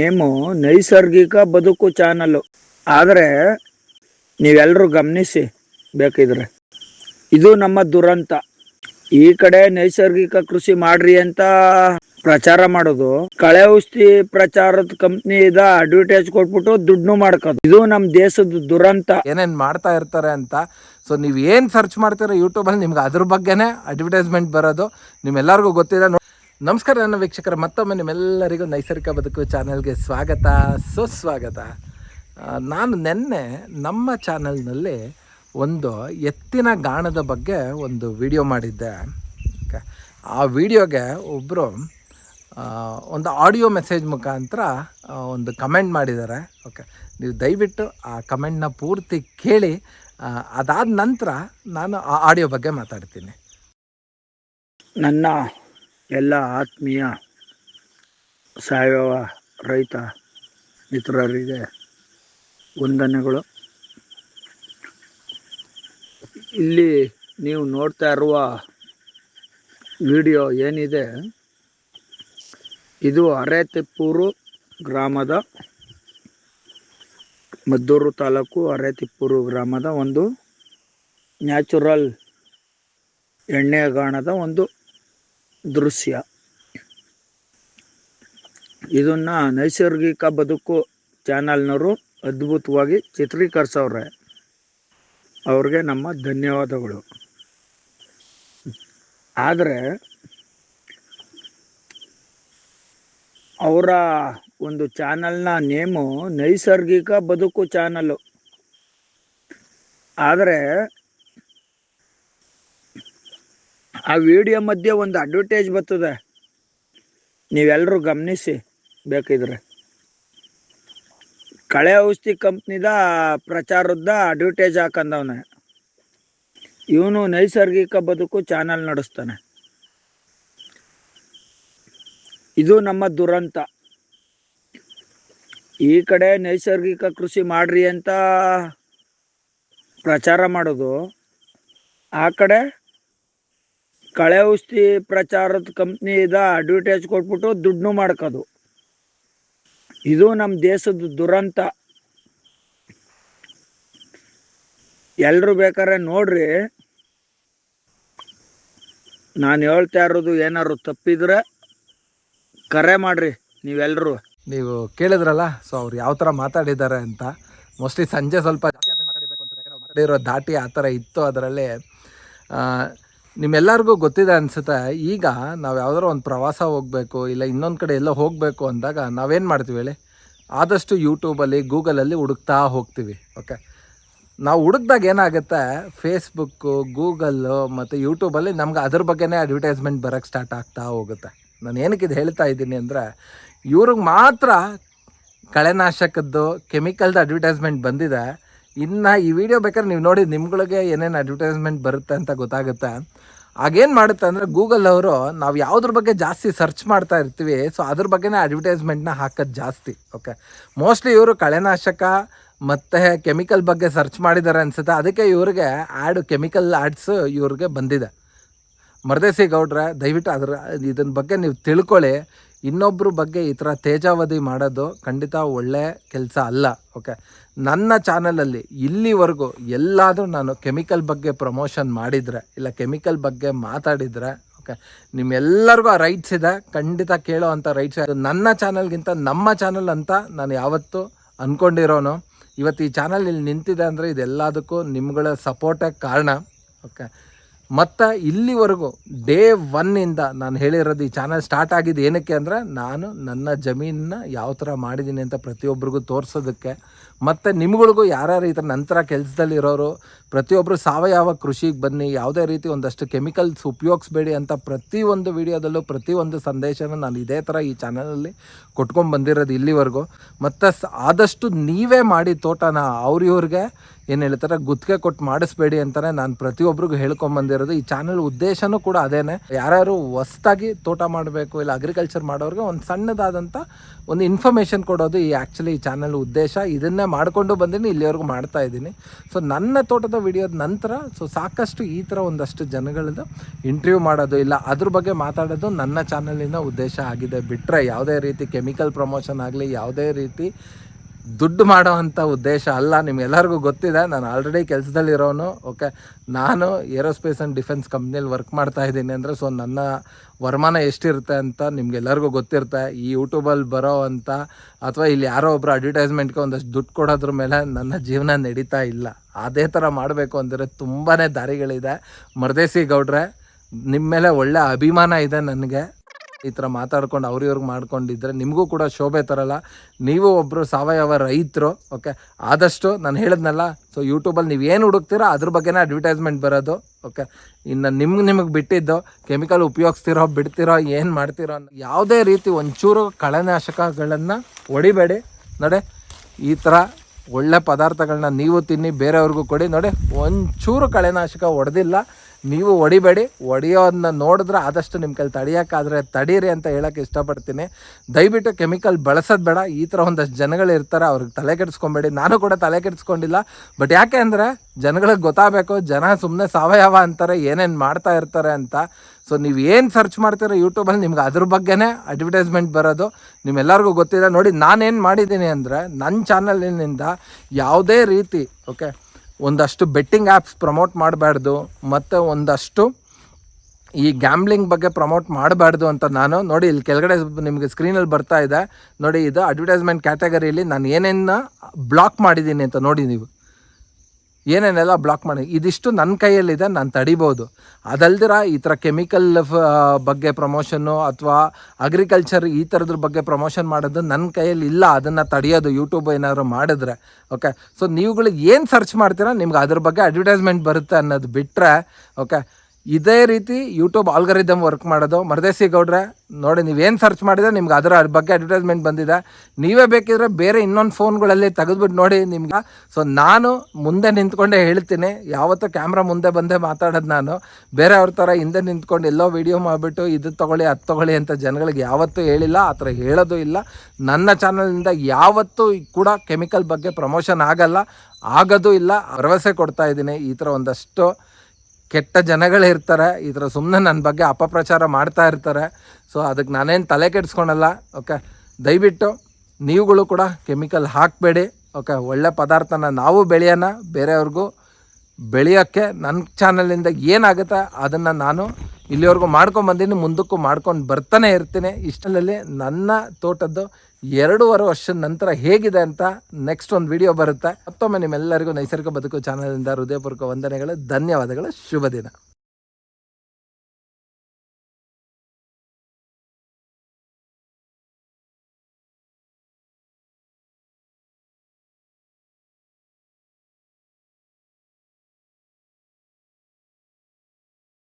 Name ನೈಸರ್ಗಿಕ ಬದುಕು channel ಆದರೆ ನೀವೆಲ್ಲರೂ ಗಮನಿಸಿ ಬೇಕಿದ್ರೆ. ಇದು ನಮ್ಮ ದುರಂತ. ಈ ಕಡೆ ನೈಸರ್ಗಿಕ ಕೃಷಿ ಮಾಡ್ರಿ ಅಂತ ಪ್ರಚಾರ ಮಾಡೋದು. ಕಳೆ ಔಷಧಿ ಪ್ರಚಾರದ ಕಂಪ್ನಿ ಇದ ಅಡ್ವರ್ಟೈಸ್ ಕೊಟ್ಬಿಟ್ಟು ದುಡ್ಡು ಮಾಡ್ಕೋದು. ಇದು ನಮ್ಮ ದೇಶದ ದುರಂತ. ಏನೇನ್ ಮಾಡ್ತಾ ಇರ್ತಾರೆ ಅಂತ. ಸೊ ನೀವು ಏನು ಸರ್ಚ್ ಮಾಡ್ತೀರಾ ಯೂಟ್ಯೂಬ್ ಅಲ್ಲಿ ನಿಮ್ಗೆ ಅದ್ರ ಬಗ್ಗೆನೇ ಅಡ್ವರ್ಟೈಸ್ಮೆಂಟ್ ಬರೋದು. ನಿಮ್ಮೆಲ್ಲರಿಗೂ ಗೊತ್ತಿದೆ. ನೋ- ನಮಸ್ಕಾರ ನನ್ನ ವೀಕ್ಷಕರ, ಮತ್ತೊಮ್ಮೆ ನಿಮ್ಮೆಲ್ಲರಿಗೂ ನೈಸರ್ಗಿಕ ಬದುಕು ಚಾನಲ್ಗೆ ಸ್ವಾಗತ, ಸುಸ್ವಾಗತ. ನಾನು ನಿನ್ನೆ ನಮ್ಮ ಚಾನಲ್ನಲ್ಲಿ ಒಂದು ಎತ್ತಿನ ಗಾಣದ ಬಗ್ಗೆ ಒಂದು ವಿಡಿಯೋ ಮಾಡಿದ್ದೆ. ಆ ವಿಡಿಯೋಗೆ ಒಬ್ಬರು ಒಂದು ಆಡಿಯೋ ಮೆಸೇಜ್ ಮುಖಾಂತರ ಒಂದು ಕಮೆಂಟ್ ಮಾಡಿದ್ದಾರೆ. ಓಕೆ, ನೀವು ದಯವಿಟ್ಟು ಆ ಕಮೆಂಟ್ನ ಪೂರ್ತಿ ಕೇಳಿ. ಅದಾದ ನಂತರ ನಾನು ಆ ಆಡಿಯೋ ಬಗ್ಗೆ ಮಾತಾಡ್ತೀನಿ. ನನ್ನ ಎಲ್ಲ ಆತ್ಮೀಯ ಸಾವಯವ ರೈತ ಮಿತ್ರರಿಗೆ ವಂದನೆಗಳು. ಇಲ್ಲಿ ನೀವು ನೋಡ್ತಾ ಇರುವ ವಿಡಿಯೋ ಏನಿದೆ? ಇದು ಅರೆತಿಪ್ಪೂರು ಗ್ರಾಮದ ಮದ್ದೂರು ತಾಲೂಕು ಅರೆತಿಪ್ಪೂರು ಗ್ರಾಮದ ಒಂದು ನ್ಯಾಚುರಲ್ ಎಣ್ಣೆಗಾಣದ ಒಂದು ದೃಶ್ಯ. ಇದನ್ನ ನೈಸರ್ಗಿಕ ಬದುಕು ಚಾನಲ್ನವರು ಅದ್ಭುತವಾಗಿ ಚಿತ್ರೀಕರಿಸವ್ರೆ. ಅವ್ರಿಗೆ ನಮ್ಮ ಧನ್ಯವಾದಗಳು. ಆದರೆ ಅವರ ಒಂದು ಚಾನಲ್ನ ನೇಮು ನೈಸರ್ಗಿಕ ಬದುಕು ಚಾನಲ್ಲು ಆದರೆ ಆ ವಿಡಿಯೋ ಮಧ್ಯೆ ಒಂದು ಅಡ್ವರ್ಟೈಸ್ ಬರ್ತದೆ. ನೀವೆಲ್ಲರೂ ಗಮನಿಸಿ, ಬೇಕಿದ್ರೆ. ಕಳೆ ಔಷಧಿ ಕಂಪ್ನಿದ ಪ್ರಚಾರದ ಅಡ್ವರ್ಟೈಸ್ ಹಾಕಂದವನ. ಇವನು ನೈಸರ್ಗಿಕ ಬದುಕು ಚಾನಲ್ ನಡೆಸ್ತಾನೆ. ಇದು ನಮ್ಮ ದುರಂತ. ಈ ಕಡೆ ನೈಸರ್ಗಿಕ ಕೃಷಿ ಮಾಡ್ರಿ ಅಂತ ಪ್ರಚಾರ ಮಾಡೋದು. ಆ ಕಡೆ ಕಳೆ ಔಷಧಿ ಪ್ರಚಾರದ ಕಂಪ್ನಿ ಇದ ಅಡ್ವರ್ಟೈಸ್ ಕೊಟ್ಬಿಟ್ಟು ದುಡ್ಡು ಮಾಡ್ಕೋದು. ಇದು ನಮ್ಮ ದೇಶದ ದುರಂತ. ಎಲ್ರು ಬೇಕಾದ್ರೆ ನೋಡ್ರಿ. ನಾನು ಹೇಳ್ತಾ ಇರೋದು ಏನಾದ್ರು ತಪ್ಪಿದ್ರೆ ಕರೆ ಮಾಡ್ರಿ ನೀವೆಲ್ಲರೂ ನೀವು ಕೇಳಿದ್ರಲ್ಲ ಸೊ ಅವ್ರು ಯಾವ ಥರ ಮಾತಾಡಿದ್ದಾರೆ ಅಂತ. ಮೋಸ್ಟ್ಲಿ ಸಂಜೆ ಸ್ವಲ್ಪ ಮಾತಾಡಿರೋ ದಾಟಿ ಆ ಥರ ಇತ್ತು ಅದರಲ್ಲಿ. ನಿಮ್ಮೆಲ್ಲರಿಗೂ ಗೊತ್ತಿದೆ ಅನಿಸುತ್ತೆ, ಈಗ ನಾವು ಯಾವ್ದಾದ್ರು ಒಂದು ಪ್ರವಾಸ ಹೋಗಬೇಕು, ಇಲ್ಲ ಇನ್ನೊಂದು ಕಡೆ ಎಲ್ಲೋ ಹೋಗಬೇಕು ಅಂದಾಗ ನಾವೇನು ಮಾಡ್ತೀವಿ ಹೇಳಿ? ಆದಷ್ಟು ಯೂಟ್ಯೂಬಲ್ಲಿ ಗೂಗಲಲ್ಲಿ ಹುಡುಕ್ತಾ ಹೋಗ್ತೀವಿ ಓಕೆ ನಾವು ಹುಡುಕ್ದಾಗ ಏನಾಗುತ್ತೆ ಫೇಸ್ಬುಕ್ಕು ಗೂಗಲ್ಲು ಮತ್ತು ಯೂಟ್ಯೂಬಲ್ಲಿ ನಮ್ಗೆ ಅದ್ರ ಬಗ್ಗೆನೇ ಅಡ್ವರ್ಟೈಸ್ಮೆಂಟ್ ಬರೋಕ್ಕೆ ಸ್ಟಾರ್ಟ್ ಆಗ್ತಾ ಹೋಗುತ್ತೆ. ನಾನು ಏನಕ್ಕೆ ಇದು ಹೇಳ್ತಾ ಇದ್ದೀನಿ ಅಂದರೆ, ಇವ್ರಿಗೆ ಮಾತ್ರ ಕಳೆನಾಶಕದ್ದು ಕೆಮಿಕಲ್ದು ಅಡ್ವರ್ಟೈಸ್ಮೆಂಟ್ ಬಂದಿದೆ. ಇನ್ನು ಈ ವಿಡಿಯೋ ಬೇಕಾದ್ರೆ ನೀವು ನೋಡಿ ನಿಮ್ಗಳಿಗೆ ಏನೇನು ಅಡ್ವರ್ಟೈಸ್ಮೆಂಟ್ ಬರುತ್ತೆ ಅಂತ ಗೊತ್ತಾಗುತ್ತೆ. ಆಗೇನು ಮಾಡುತ್ತೆ ಅಂದರೆ ಗೂಗಲ್ ಅವರು ನಾವು ಯಾವುದ್ರ ಬಗ್ಗೆ ಜಾಸ್ತಿ ಸರ್ಚ್ ಮಾಡ್ತಾ ಇರ್ತೀವಿ ಸೊ ಅದ್ರ ಬಗ್ಗೆನೇ ಅಡ್ವರ್ಟೈಸ್ಮೆಂಟ್ನ ಹಾಕೋದು ಜಾಸ್ತಿ ಓಕೆ ಮೋಸ್ಟ್ಲಿ ಇವರು ಕಳೆನಾಶಕ ಮತ್ತು ಕೆಮಿಕಲ್ ಬಗ್ಗೆ ಸರ್ಚ್ ಮಾಡಿದ್ದಾರೆ ಅನ್ಸುತ್ತೆ. ಅದಕ್ಕೆ ಇವ್ರಿಗೆ ಆ್ಯಡ್ ಕೆಮಿಕಲ್ ಆ್ಯಡ್ಸ್ ಇವ್ರಿಗೆ ಬಂದಿದೆ. ಮರದೇಸಿ ಗೌಡ್ರೆ ದಯವಿಟ್ಟು ಅದರ ಇದನ್ನ ಬಗ್ಗೆ ನೀವು ತಿಳ್ಕೊಳ್ಳಿ. ಇನ್ನೊಬ್ಬರ ಬಗ್ಗೆ ಈ ಥರ ತೇಜಾವಧಿ ಮಾಡೋದು ಖಂಡಿತ ಒಳ್ಳೆಯ ಕೆಲಸ ಅಲ್ಲ ಓಕೆ ನನ್ನ ಚಾನಲಲ್ಲಿ ಇಲ್ಲಿವರೆಗೂ ಎಲ್ಲಾದರೂ ನಾನು ಕೆಮಿಕಲ್ ಬಗ್ಗೆ ಪ್ರಮೋಷನ್ ಮಾಡಿದರೆ, ಇಲ್ಲ ಕೆಮಿಕಲ್ ಬಗ್ಗೆ ಮಾತಾಡಿದರೆ ಓಕೆ ನಿಮ್ಮೆಲ್ಲರಿಗೂ ಆ ರೈಟ್ಸ್ ಇದೆ, ಖಂಡಿತ ಕೇಳೋ ಅಂಥ ರೈಟ್ಸ್ ನನ್ನ ಚಾನಲ್ಗಿಂತ ನಮ್ಮ ಚಾನಲ್ ಅಂತ ನಾನು ಯಾವತ್ತೂ ಅಂದ್ಕೊಂಡಿರೋನು ಇವತ್ತು ಈ ಚಾನಲ್ ಇಲ್ಲಿ ನಿಂತಿದೆ ಅಂದರೆ ಇದೆಲ್ಲದಕ್ಕೂ ನಿಮ್ಗಳ ಸಪೋರ್ಟೇ ಕಾರಣ ಓಕೆ ಮತ್ತು ಇಲ್ಲಿವರೆಗೂ ಡೇ ಒನ್ನಿಂದ ನಾನು ಹೇಳಿರೋದು ಈ ಚಾನಲ್ ಸ್ಟಾರ್ಟ್ ಆಗಿದ್ದು ಏನಕ್ಕೆ ಅಂದರೆ ನಾನು ನನ್ನ ಜಮೀನನ್ನ ಯಾವ ಥರ ಮಾಡಿದ್ದೀನಿ ಅಂತ ಪ್ರತಿಯೊಬ್ಬರಿಗೂ ತೋರಿಸೋದಕ್ಕೆ. ಮತ್ತು ನಿಮ್ಗಳಿಗೂ ಯಾರ್ಯಾರು ಈ ಥರ ನಂತರ ಕೆಲಸದಲ್ಲಿರೋರು ಪ್ರತಿಯೊಬ್ಬರು ಸಾವಯವ ಕೃಷಿಗೆ ಬನ್ನಿ, ಯಾವುದೇ ರೀತಿ ಒಂದಷ್ಟು ಕೆಮಿಕಲ್ಸ್ ಉಪಯೋಗಿಸ್ಬೇಡಿ ಅಂತ ಪ್ರತಿಯೊಂದು ವಿಡಿಯೋದಲ್ಲೂ ಪ್ರತಿಯೊಂದು ಸಂದೇಶನ ನಾನು ಇದೇ ಥರ ಈ ಚಾನಲಲ್ಲಿ ಕೊಟ್ಕೊಂಡು ಬಂದಿರೋದು ಇಲ್ಲಿವರೆಗೂ. ಮತ್ತು ಆದಷ್ಟು ನೀವೇ ಮಾಡಿ ತೋಟನ ಅವ್ರ ಇವ್ರಿಗೆ ಏನು ಹೇಳ್ತಾರೆ, ಗುತ್ತಿಗೆ ಕೊಟ್ಟು ಮಾಡಿಸ್ಬೇಡಿ ಅಂತಾನೆ ನಾನು ಪ್ರತಿಯೊಬ್ಬರಿಗೂ ಹೇಳ್ಕೊಂಬಂದಿರೋದು ಈ ಚಾನಲ್ ಉದ್ದೇಶನೂ ಕೂಡ ಅದೇನೆ. ಯಾರ್ಯಾರು ಹೊಸ್ದಾಗಿ ತೋಟ ಮಾಡಬೇಕು ಇಲ್ಲ ಅಗ್ರಿಕಲ್ಚರ್ ಮಾಡೋರಿಗೆ ಒಂದು ಸಣ್ಣದಾದಂಥ ಒಂದು ಇನ್ಫಾರ್ಮೇಷನ್ ಕೊಡೋದು ಈ ಆ್ಯಕ್ಚುಲಿ ಈ ಚಾನಲ್ ಉದ್ದೇಶ. ಇದನ್ನೇ ಮಾಡಿಕೊಂಡು ಬಂದೀನಿ, ಇಲ್ಲಿವರೆಗೂ ಮಾಡ್ತಾ ಇದ್ದೀನಿ. ಸೊ ನನ್ನ ತೋಟದ ವಿಡಿಯೋದ ನಂತರ ಸೊ ಸಾಕಷ್ಟು ಈ ಥರ ಒಂದಷ್ಟು ಜನಗಳದ್ದು ಇಂಟರ್ವ್ಯೂ ಮಾಡೋದು ಇಲ್ಲ, ಅದ್ರ ಬಗ್ಗೆ ಮಾತಾಡೋದು ನನ್ನ ಚಾನಲಿನ ಉದ್ದೇಶ ಆಗಿದೆ. ಬಿಟ್ಟರೆ ಯಾವುದೇ ರೀತಿ ಕೆಮಿಕಲ್ ಪ್ರಮೋಷನ್ ಆಗಲಿ, ಯಾವುದೇ ರೀತಿ ದುಡ್ಡು ಮಾಡೋವಂಥ ಉದ್ದೇಶ ಅಲ್ಲ, ನಿಮ್ಗೆಲ್ಲರಿಗೂ ಗೊತ್ತಿದೆ, ನಾನು ಆಲ್ರೆಡಿ ಕೆಲಸದಲ್ಲಿರೋನು ಓಕೆ ನಾನು ಏರೋಸ್ಪೇಸ್ ಆ್ಯಂಡ್ ಡಿಫೆನ್ಸ್ ಕಂಪ್ನಿಯಲ್ಲಿ ವರ್ಕ್ ಮಾಡ್ತಾ ಇದ್ದೀನಿ ಅಂದರೆ ಸೊ ನನ್ನ ವರಮಾನ ಎಷ್ಟಿರುತ್ತೆ ಅಂತ ನಿಮ್ಗೆಲ್ಲರಿಗೂ ಗೊತ್ತಿರುತ್ತೆ. ಈ ಯೂಟ್ಯೂಬಲ್ಲಿ ಬರೋ ಅಂತ, ಅಥವಾ ಇಲ್ಲಿ ಯಾರೋ ಒಬ್ಬರು ಅಡ್ವರ್ಟೈಸ್ಮೆಂಟ್ಗೆ ಒಂದಷ್ಟು ದುಡ್ಡು ಕೊಡೋದ್ರ ಮೇಲೆ ನನ್ನ ಜೀವನ ನಡೀತಾ ಇಲ್ಲ. ಅದೇ ಥರ ಮಾಡಬೇಕು ಅಂದರೆ ತುಂಬಾ ದಾರಿಗಳಿದೆ. ಮರದೇಸಿ ಗೌಡ್ರೆ ನಿಮ್ಮ ಮೇಲೆ ಒಳ್ಳೆ ಅಭಿಮಾನ ಇದೆ ನನಗೆ. ಈ ಥರ ಮಾತಾಡ್ಕೊಂಡು ಅವ್ರಿವ್ರಿಗೆ ಮಾಡ್ಕೊಂಡಿದ್ರೆ ನಿಮಗೂ ಕೂಡ ಶೋಭೆ ತರಲ್ಲ. ನೀವು ಒಬ್ಬರು ಸಾವಯವ ರೈತರು, ಓಕೆ? ಆದಷ್ಟು ನಾನು ಹೇಳಿದ್ನಲ್ಲ ಸೊ ಯೂಟ್ಯೂಬಲ್ಲಿ ನೀವು ಏನು ಹುಡುಕ್ತೀರೋ ಅದ್ರ ಬಗ್ಗೆನೇ ಅಡ್ವರ್ಟೈಸ್ಮೆಂಟ್ ಬರೋದು, ಓಕೆ? ಇನ್ನು ನಿಮ್ಗೆ ನಿಮಗೆ ಬಿಟ್ಟಿದ್ದು ಕೆಮಿಕಲ್ ಉಪಯೋಗಿಸ್ತಿರೋ, ಬಿಡ್ತಿರೋ, ಏನು ಮಾಡ್ತಿರೋ ಯಾವುದೇ ರೀತಿ ಒಂಚೂರು ಕಳೆನಾಶಕಗಳನ್ನು ಹೊಡಿಬೇಡಿ. ನೋಡಿ, ಈ ಥರ ಒಳ್ಳೆ ಪದಾರ್ಥಗಳನ್ನ ನೀವು ತಿನ್ನಿ, ಬೇರೆಯವ್ರಿಗೂ ಕೊಡಿ. ನೋಡಿ, ಒಂಚೂರು ಕಳೆನಾಶಕ ಹೊಡೆದಿಲ್ಲ. ನೀವು ಹೊಡಿಬೇಡಿ ಹೊಡೆಯೋದನ್ನ ನೋಡಿದ್ರೆ ಆದಷ್ಟು ನಿಮ್ಮ ಕೈಲಿ ತಡಿಯೋಕ್ಕಾದ್ರೆ ತಡೀರಿ ಅಂತ ಹೇಳೋಕ್ಕೆ ಇಷ್ಟಪಡ್ತೀನಿ. ದಯವಿಟ್ಟು ಕೆಮಿಕಲ್ ಬಳಸೋದು ಬೇಡ, ಈ ಥರ ಒಂದಷ್ಟು ಜನಗಳು ಇರ್ತಾರೆ, ಅವ್ರಿಗೆ ತಲೆ ಕೆಡಿಸ್ಕೊಬೇಡಿ. ನಾನು ಕೂಡ ತಲೆ ಕೆಡಿಸ್ಕೊಂಡಿಲ್ಲ, ಬಟ್ ಯಾಕೆ ಅಂದರೆ ಜನಗಳಿಗೆ ಗೊತ್ತಾಗಬೇಕು, ಜನ ಸುಮ್ಮನೆ ಸಾವಯವ ಅಂತಾರೆ, ಏನೇನು ಮಾಡ್ತಾ ಇರ್ತಾರೆ ಅಂತ. ಸೊ ನೀವು ಏನು ಸರ್ಚ್ ಮಾಡ್ತೀರೋ ಯೂಟ್ಯೂಬಲ್ಲಿ ನಿಮ್ಗೆ ಅದ್ರ ಬಗ್ಗೆನೇ ಅಡ್ವರ್ಟೈಸ್ಮೆಂಟ್ ಬರೋದು. ನಿಮ್ಮೆಲ್ಲರಿಗೂ ಗೊತ್ತಿಲ್ಲ ನೋಡಿ, ನಾನೇನು ಮಾಡಿದ್ದೀನಿ ಅಂದರೆ ನನ್ನ ಚಾನಲಿನಿಂದ ಯಾವುದೇ ರೀತಿ ಓಕೆ ಒಂದಷ್ಟು ಬೆಟ್ಟಿಂಗ್ ಆ್ಯಪ್ಸ್ ಪ್ರಮೋಟ್ ಮಾಡಬಾರ್ದು, ಮತ್ತು ಒಂದಷ್ಟು ಈ ಗ್ಯಾಮ್ಲಿಂಗ್ ಬಗ್ಗೆ ಪ್ರಮೋಟ್ ಮಾಡಬಾರ್ದು ಅಂತ ನಾನು ನೋಡಿ ಇಲ್ಲಿ ಕೆಳಗಡೆ ನಿಮಗೆ ಸ್ಕ್ರೀನಲ್ಲಿ ಬರ್ತಾ ಇದೆ. ನೋಡಿ ಇದು ಅಡ್ವರ್ಟೈಸ್ಮೆಂಟ್ ಕ್ಯಾಟಗರಿಯಲ್ಲಿ ನಾನು ಏನೇನ ಬ್ಲಾಕ್ ಮಾಡಿದ್ದೀನಿ ಅಂತ ನೋಡಿ ನೀವು. ಏನೇನೆಲ್ಲ ಬ್ಲಾಕ್ ಮಾಡಿ, ಇದಿಷ್ಟು ನನ್ನ ಕೈಯಲ್ಲಿದೆ, ನಾನು ತಡಿಬೋದು. ಅದಲ್ದಿರ ಈ ಥರ ಕೆಮಿಕಲ್ ಬಗ್ಗೆ ಪ್ರಮೋಷನ್ನು ಅಥವಾ ಅಗ್ರಿಕಲ್ಚರ್ ಈ ಥರದ್ರ ಬಗ್ಗೆ ಪ್ರಮೋಷನ್ ಮಾಡೋದು ನನ್ನ ಕೈಯಲ್ಲಿ ಇಲ್ಲ, ಅದನ್ನು ತಡೆಯೋದು ಯೂಟ್ಯೂಬ್ ಏನಾದರೂ ಮಾಡಿದ್ರೆ ಓಕೆ ಸೊ ನೀವುಗಳು ಏನು ಸರ್ಚ್ ಮಾಡ್ತೀರಾ, ನಿಮ್ಗೆ ಅದ್ರ ಬಗ್ಗೆ ಅಡ್ವರ್ಟೈಸ್ಮೆಂಟ್ ಬರುತ್ತೆ ಅನ್ನೋದು ಬಿಟ್ಟರೆ ಓಕೆ ಇದೇ ರೀತಿ ಯೂಟ್ಯೂಬ್ ಆಲ್ಗರಿದಮ್ ವರ್ಕ್ ಮಾಡೋದು. ಮರದೇಸಿ ಗೌಡ್ರೆ, ನೋಡಿ ನೀವೇನು ಸರ್ಚ್ ಮಾಡಿದ್ರೆ ನಿಮ್ಗೆ ಅದರ ಬಗ್ಗೆ ಅಡ್ವರ್ಟೈಸ್ಮೆಂಟ್ ಬಂದಿದೆ. ನೀವೇ ಬೇಕಿದ್ರೆ ಬೇರೆ ಇನ್ನೊಂದು ಫೋನ್ಗಳಲ್ಲಿ ತೆಗೆದ್ಬಿಟ್ಟು ನೋಡಿ ನಿಮ್ಗೆ. ಸೊ ನಾನು ಮುಂದೆ ನಿಂತ್ಕೊಂಡೇ ಹೇಳ್ತೀನಿ. ಯಾವತ್ತೂ ಕ್ಯಾಮ್ರಾ ಮುಂದೆ ಬಂದೇ ಮಾತಾಡೋದು ನಾನು. ಬೇರೆ ಅವ್ರ ಥರ ಹಿಂದೆ ನಿಂತ್ಕೊಂಡು ಎಲ್ಲೋ ವಿಡಿಯೋ ಮಾಡಿಬಿಟ್ಟು, ಇದು ತೊಗೊಳ್ಳಿ, ಅದು ತೊಗೊಳ್ಳಿ ಅಂತ ಜನಗಳಿಗೆ ಯಾವತ್ತೂ ಹೇಳಿಲ್ಲ, ಆ ಥರ ಹೇಳೋದು ಇಲ್ಲ. ನನ್ನ ಚಾನಲಿಂದ ಯಾವತ್ತೂ ಕೂಡ ಕೆಮಿಕಲ್ ಬಗ್ಗೆ ಪ್ರಮೋಷನ್ ಆಗಲ್ಲ, ಆಗೋದು ಇಲ್ಲ. ಭರವಸೆ ಕೊಡ್ತಾ ಇದ್ದೀನಿ. ಈ ಥರ ಒಂದಷ್ಟು ಕೆಟ್ಟ ಜನಗಳಿರ್ತಾರೆ ಈ ಥರ ಸುಮ್ಮನೆ ನನ್ನ ಬಗ್ಗೆ ಅಪಪ್ರಚಾರ ಮಾಡ್ತಾ ಇರ್ತಾರೆ. ಸೊ ಅದಕ್ಕೆ ನಾನೇನು ತಲೆ ಕೆಡಿಸ್ಕೊಳಲ್ಲ ಓಕೆ ದಯವಿಟ್ಟು ನೀವುಗಳು ಕೂಡ ಕೆಮಿಕಲ್ ಹಾಕಬೇಡಿ ಓಕೆ ಒಳ್ಳೆ ಪದಾರ್ಥನ ನಾವು ಬೆಳೆಯೋಣ, ಬೇರೆಯವ್ರಿಗೂ ಬೆಳೆಯೋಕ್ಕೆ ನನ್ನ ಚಾನಲಿಂದ ಏನಾಗುತ್ತೆ ಅದನ್ನು ನಾನು ಇಲ್ಲಿವರೆಗೂ ಮಾಡ್ಕೊಂಬಂದೀನಿ, ಮುಂದಕ್ಕೂ ಮಾಡ್ಕೊಂಡು ಬರ್ತಾನೆ ಇರ್ತೀನಿ. ಇಷ್ಟರಲ್ಲಿ ನನ್ನ ತೋಟದ್ದು ಎರಡೂವರೆ ವರ್ಷದ ನಂತರ ಹೇಗಿದೆ ಅಂತ ನೆಕ್ಸ್ಟ್ ಒಂದು ವಿಡಿಯೋ ಬರುತ್ತೆ. ಮತ್ತೊಮ್ಮೆ ನಿಮ್ಮೆಲ್ಲರಿಗೂ ನೈಸರ್ಗಿಕ ಬದುಕು ಚಾನಲಿಂದ ಹೃದಯಪೂರ್ವಕ ವಂದನೆಗಳು. ಧನ್ಯವಾದಗಳು. ಶುಭ ದಿನ.